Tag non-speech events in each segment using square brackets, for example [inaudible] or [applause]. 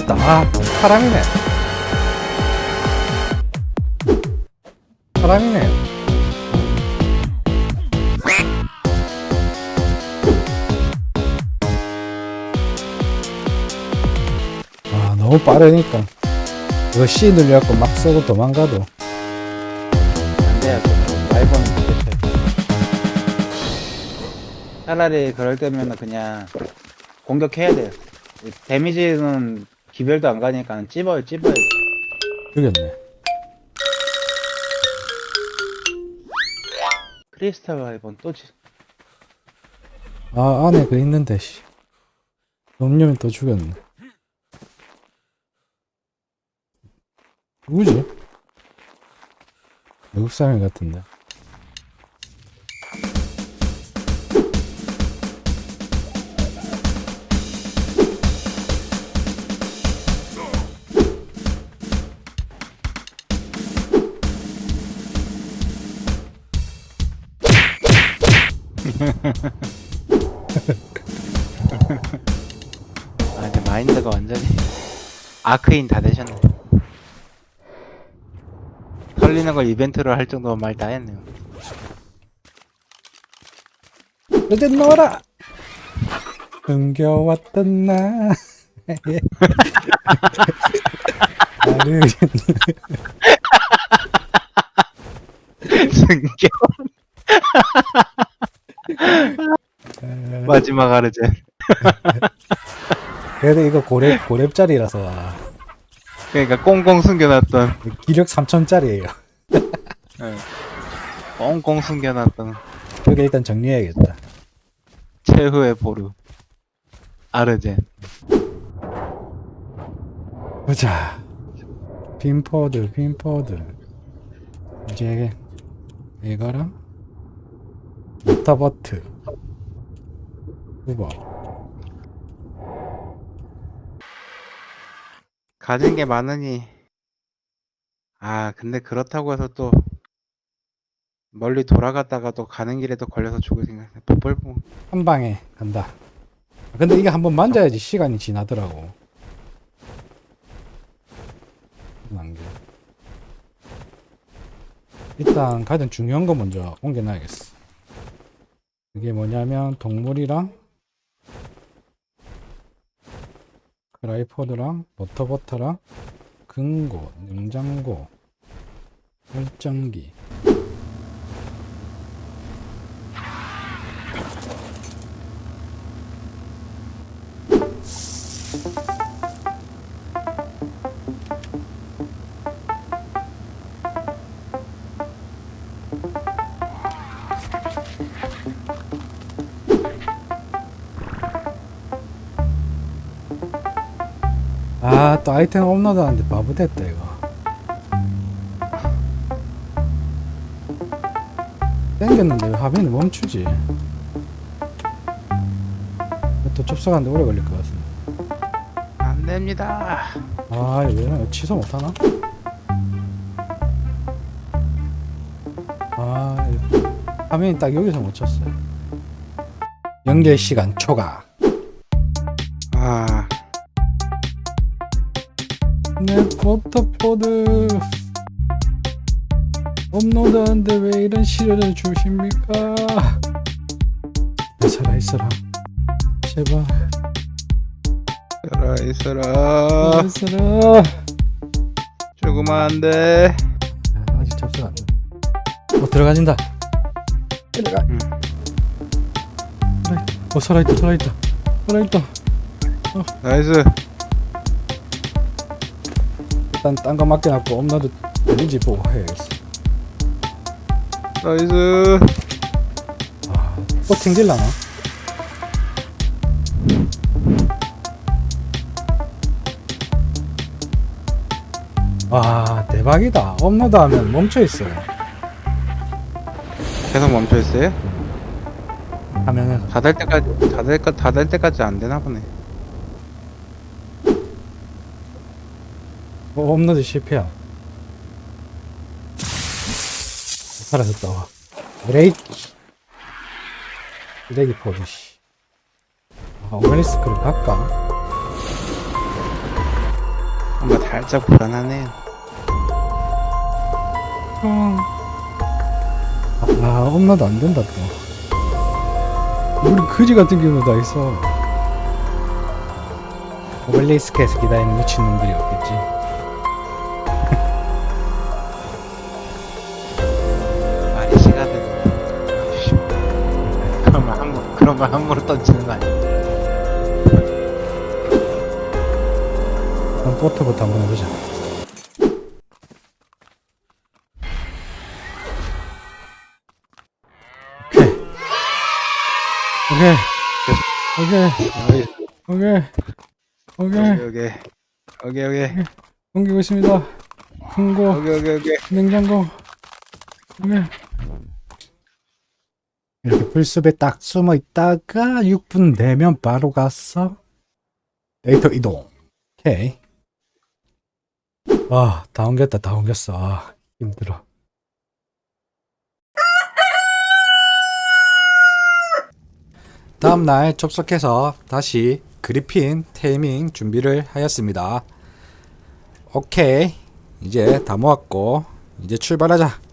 아, 찝혔다. 아, 사람이네. 사람이네. 아, 너무 빠르니까. 이거 C 눌려갖고 막 쏘고 도망가도. 안 돼요. 라이브는. 차라리 그럴 때면은 그냥 공격해야 돼요. 데미지는 기별도 안 가니까 찝어요, 찝어요. 죽였네. 크리스탈 라이브는 또 지... 아, 안에 그 있는데, 씨. 놈념이 또 죽였네. 누구지? 외국 사람 같은데. 아, 이제 마인드가 완전히 아크인 다 되셨네. 털리는 걸 이벤트로 할 정도로 말 다 했네요. 너들 놀아! 흥겨웠던 나. 나를 [laughs] 승계 마지막 아르젠. [laughs] 그래도 이거 고렙, 고렙짜리라서 그러니까 꽁꽁 숨겨놨던, 기력 3000짜리예요 예. 꽁꽁 숨겨놨던 여기 일단 정리해야겠다 최후의 보루. 아르젠. 보자 빈포드 빈포드 이제 이거랑 모터버트 후보 가진 게 많으니. 아 근데 그렇다고 해서 또 멀리 돌아갔다가 또 가는 길에 또 걸려서 죽을 생각 버블봉 한 방에 간다. 근데 이게 한번 만져야지 시간이 지나더라고. 남겨. 일단 가장 중요한 거 먼저 옮겨놔야겠어. 그게 뭐냐면 동물이랑 크라이포드랑 모터버터랑 금고, 냉장고, 설정기 아, 또 아이템 업로드 하는데 바보 됐다, 이거. 땡겼는데 왜 화면이 멈추지? 또 접속하는데 오래 걸릴 것 같은데. 안 됩니다 아, 이거 왜 이러나? 취소 못하나? 아, 이거 화면이 딱 여기서 멈췄어요. 연결 시간 초과. 내 포터포드. 업로드하는데 왜 이런 시련을 주십니까? 살아 있어라. 제발. 있어라. 있어라 있어라. 죽으면 안돼. 아, 아직 접속 안 돼. 어 들어가진다. 들어가. 응. 어 살아있다 살아있다. 살아있다. 나이스 일단 딴 거 맡겨놨고 업로드 되는지 보고 해야겠어. 나이스. 또 튕길라나? 와 대박이다. 업로드 하면 멈춰있어요 계속 멈춰 있어요? 하면은 다될 때까지 다될 때까지 안 되나 보네 어, 업로드 실패야 사라졌다 와 브레이크 쓰레기 포드 씨 아, 오메리스크를 갈까? 뭔가 살짝 불안하네요. 형. 아, 엄마도 안 된다 또. 우리 그지 같은 경우도 다 있어. 오벨리스크에서 기다리는 미친놈들이 없겠지. 그런 말 함부로 던지는 거 아니야? 그럼 포트부터 한번 해보자. 오케이. 오케이. 오케이. 오케이 오케이. 오케이. 오케이 오케이 오케이 옮기고 있습니다. 큰고, 오케이 오케이 오케이. 냉장고. 오케이. 풀숲에 딱 숨어 있다가 6분 내면 바로 갔어. 데이터 이동. 오케이. 아, 다 옮겼다, 다 옮겼어. 아, 힘들어. 다음 날 접속해서 다시 그리핀 테이밍 준비를 하였습니다. 오케이. 이제 다 모았고, 이제 출발하자.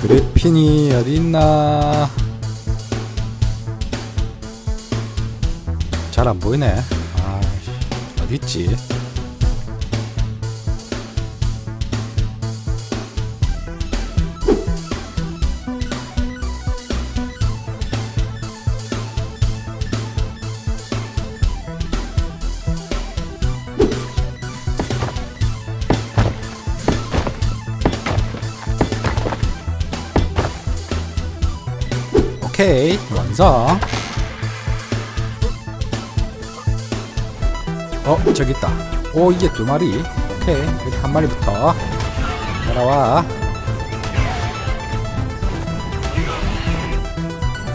그리핀이 어디 있나? 잘 안 보이네. 아, 어디 있지? 오케이 완성 어 저기 있다. 오 이게 두 마리. 오케이 여기 한 마리부터. 따라와.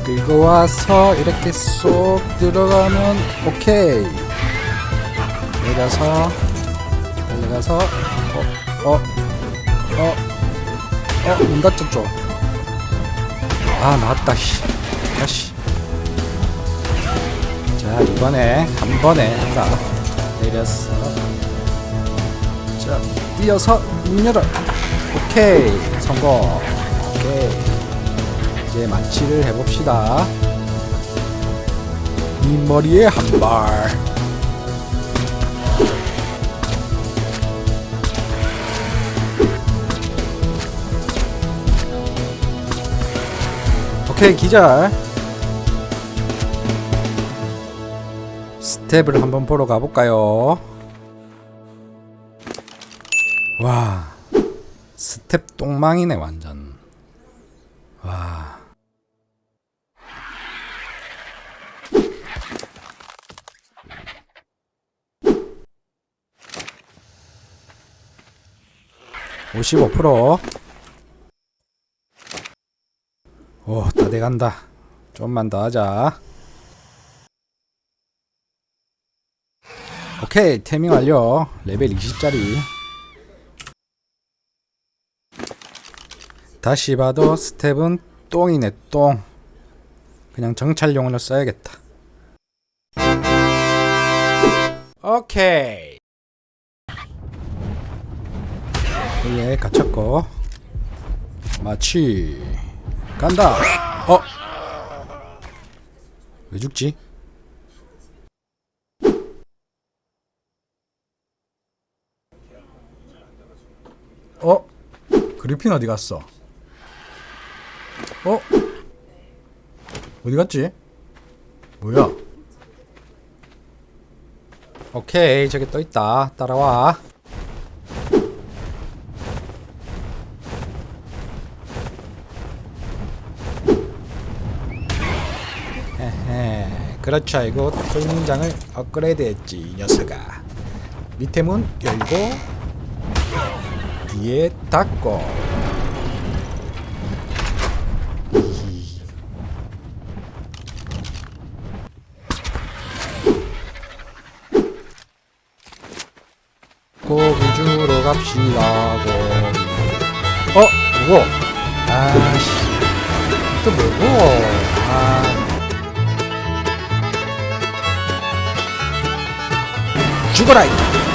끌고 와서 이렇게 쏙 들어가면 오케이. 내려서 내려가서 어어 어 어 어 문 닫혔죠 아 나왔다 씨 다시 자 이번에 한 번에 한다 내렸어. 자 뛰어서 문 열어 오케이 성공. 오케이. 이제 만취를 해봅시다. 이 머리에 한발. 오케이 기절 스텝을 한번 보러 가볼까요 와 스텝 똥망이네 완전 와 오십오 오, 다 돼간다. 좀만 더 하자. 오케이, 태밍 완료. 레벨 20짜리. 다시 봐도 스텝은 똥이네, 똥. 그냥 정찰용으로 써야겠다. 오케이. 예, 갇혔고. 마치. 간다. 어? 왜 죽지? 어? 그리핀 어디 갔어? 어? 어디 갔지? 뭐야? 오케이 저기 또 있다 따라와 그렇죠 이거 토닝장을 업그레이드 했지 이 녀석아 밑에 문 열고 뒤에 닫고 히히. 고기주로 갑시다 고기 어? 누구? 아씨 또 뭐고 아 죽어라 이.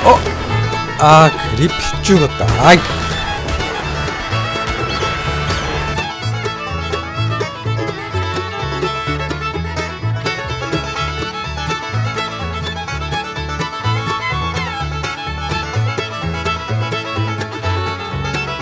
어? 아 그리피 죽었다. 아이